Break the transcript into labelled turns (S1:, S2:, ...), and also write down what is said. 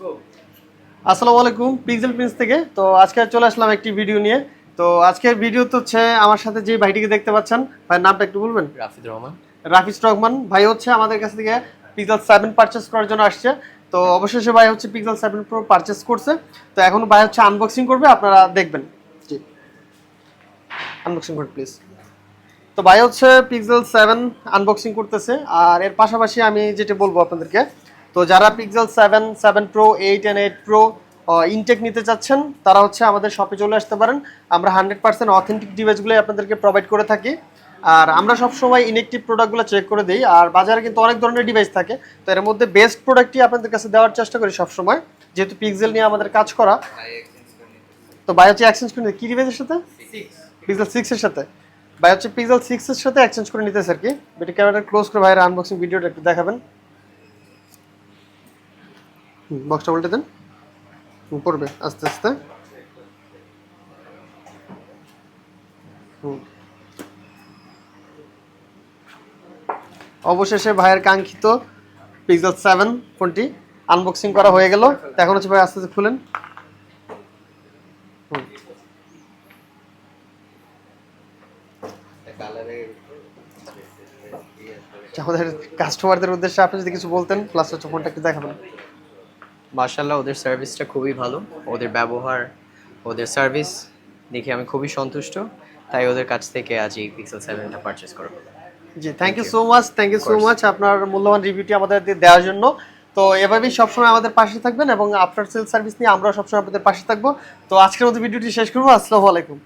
S1: আসসালামু আলাইকুম pixel Prince থেকে। তো আজকে চলে আসলাম একটি ভিডিও নিয়ে। তো আজকের ভিডিও তো হচ্ছে আমার সাথে যে ভাইটিকে দেখতে পাচ্ছেন ভাইয়ের নামটা একটু বলবেন?
S2: রাফিদ রহমান।
S1: রাফিজ রহমান। ভাই হচ্ছে আমাদের কাছ থেকে পিক্সেল সেভেন পারচেস করার জন্য আসছে। তো অবশেষে ভাই হচ্ছে পিক্সেল সেভেন প্রো পারচেস করছে। তো এখন ভাই হচ্ছে আনবক্সিং করবে আপনারা দেখবেন। জি। আনবক্সিং করুন প্লিজ তো ভাই হচ্ছে পিক্সেল সেভেন আনবক্সিং করতেছে। আর এর পাশাপাশি আমি যেটা বলব আপনাদেরকে তো যারা Pixel seven seven pro eight and eight pro intake নিতে চাচ্ছেন, তারা হচ্ছে আমাদের শপে চলে আসতে পারেন। আমরা হান্ড্রেড পার্সেন্ট অথেন্টিক ডিভাইসগুলোই আপনাদেরকে প্রোভাইড করে থাকি। আর আমরা সবসময় ইনেকটিভ প্রোডাক্টগুলো চেক করে দিই। আর বাজারে কিন্তু অনেক ধরনের ডিভাইস থাকে। তো এর মধ্যে বেস্ট প্রোডাক্টই আপনাদের কাছে দেওয়ার চেষ্টা করি সবসময়। যেহেতু পিক্সেল নিয়ে আমাদের কাজ করা। তো বাই হচ্ছে এক্সচেঞ্জ করে কি ডিভাইসের সাথে? পিক্সেল সিক্সের সাথে। হচ্ছে পিক্সেল সিক্সের সাথে এক্সচেঞ্জ করে নিতেছে আর কি। বেটি ক্যামেরাটা ক্লোজ করে ভাইয়ের আনবক্সিং ভিডিওটা একটু দেখাবেন। বক্সটা উল্টে দেন। পড়বে আস্তে আস্তে। অবশেষে ভাইয়ের কাঙ্ক্ষিত পিক্সেল সেভেন ফোনটি আনবক্সিং করা হয়ে গেল। এখন হচ্ছে ভাই আস্তে আস্তে খুলেন। কাস্টমারদের উদ্দেশ্যে আপনি যদি কিছু বলতেন প্লাস হচ্ছে ফোনটা একটু দেখাবেন।
S2: মার্শাল্লাহ ওদের সার্ভিসটা খুবই ভালো। ওদের ব্যবহার ওদের সার্ভিস দেখে আমি খুবই সন্তুষ্ট। তাই ওদের কাছ থেকে আজ এই পিক্সেল সেভেনটা পারচেস করব।
S1: জি thank you so much thank you so much আপনার মূল্যবান রিভিউটি আমাদের দেওয়ার জন্য। তো এভাবেই সবসময় আমাদের পাশে থাকবেন এবং আফটার সেল সার্ভিস নিয়ে আমরাও সবসময় আপনাদের পাশে থাকব। তো আজকের মতো ভিডিওটি শেষ করব। আসসালামু আলাইকুম।